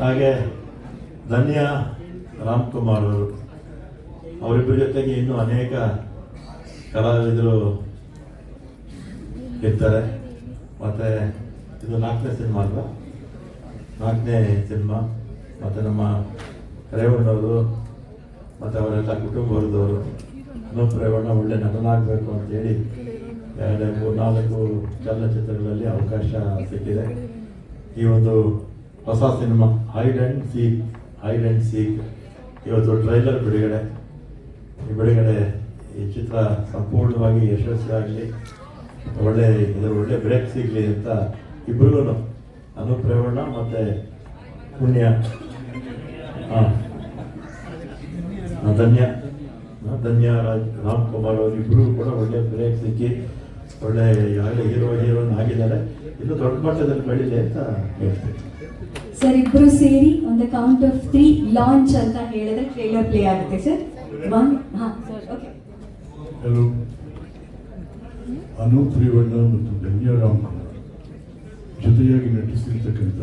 ಹಾಗೆ ಧನ್ಯ ರಾಮ್ಕುಮಾರ್ ಅವರು. ಅವರಿಬ್ಬರ ಜೊತೆಗೆ ಇನ್ನೂ ಅನೇಕ ಕಲಾವಿದರು ಇರ್ತಾರೆ ಮತ್ತೆ ಇದು ನಾಲ್ಕನೇ ಸಿನಿಮಾ ಅಲ್ವಾ? ನಾಲ್ಕನೇ ಸಿನಿಮಾ. ಮತ್ತು ನಮ್ಮ ರೇವಣ್ಣವರು ಮತ್ತು ಅವರೆಲ್ಲ ಕುಟುಂಬದವರು ಇನ್ನೊಬ್ಬ ರೇವಣ್ಣ ಒಳ್ಳೆ ನಟನಾಗಬೇಕು ಅಂತೇಳಿ ಎರಡು ಮೂರು ನಾಲ್ಕು ಚಲನಚಿತ್ರಗಳಲ್ಲಿ ಅವಕಾಶ ಸಿಕ್ಕಿದೆ. ಈ ಒಂದು ಹೊಸ cinema hide and seek hide and seek ಇವತ್ತು ಟ್ರೈಲರ್ ಬಿಡುಗಡೆ. ಈ ಬಿಡುಗಡೆ ಈ ಚಿತ್ರ ಸಂಪೂರ್ಣವಾಗಿ ಯಶಸ್ವಿಯಾಗಲಿ, ಒಳ್ಳೆ ಇದು ಒಳ್ಳೆ ಬ್ರೇಕ್ ಸಿಗಲಿ ಅಂತ ಇಬ್ಬರಿಗೂ ಅನುಪ್ರೇರಣ ಮತ್ತೆ ಪುಣ್ಯ. ಹಾಂ. ಧನ್ಯ. ಧನ್ಯ ರಾಜ್ ರಾಮ್ಕುಮಾರ್ ಅವರಿಬ್ಬರು ಕೂಡ ಒಳ್ಳೆ ಬ್ರೇಕ್ ಸಿಕ್ಕಿ ಒಳ್ಳೆ ಈಗಾಗಲೇ ಹೀರೋ ಹೀರೋ ಆಗಿದ್ದಾರೆ. ಇನ್ನು ದೊಡ್ಡ ಮಟ್ಟದಲ್ಲಿ ಬೆಳಿದೆ ಅಂತ ಹೇಳ್ತೀನಿ. ಸರ್ ಇಬ್ರು ಸೇರಿ on the count of three launch ಅಂತ ಹೇಳಿದ್ರೆ ಟ್ರೇಲರ್ ಪ್ಲೇ ಆಗುತ್ತೆ ಸರ್. ಒನ್ ಹಾ sir okay hello Anoop Revanna ಮತ್ತು ಧನ್ಯರಾಮ್ ಜೊತೆಯಾಗಿ ನಟಿಸಿರ್ತಕ್ಕಂಥ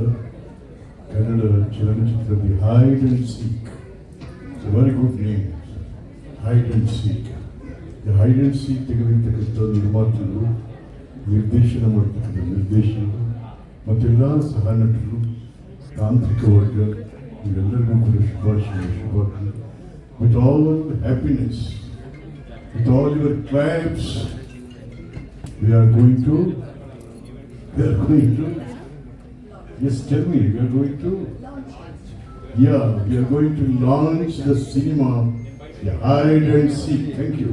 ಕನ್ನಡ ಚಲನಚಿತ್ರದ hide and seek very good name hide and seek hide and seek ತೆಗೆದಿರ್ತಕ್ಕಂಥ ನಿರ್ಮಾತೃರು ನಿರ್ದೇಶನ ಮಾಡ್ತಕ್ಕಂಥ ನಿರ್ದೇಶಕರು ಮತ್ತೆಲ್ಲ ಸಹ ನಟರು ತಾಂತ್ರಿಕ ವರ್ಗ ಇವರೆಲ್ಲರಿಗೂ ಕೂಡ ಶುಭಾಶಯ ಶುಭಾಶಯ with all happiness with all your claps, we are going to, we are going to, yes, tell me, we are going to, yeah, we are going to launch the cinema, the hide and seek. Thank you.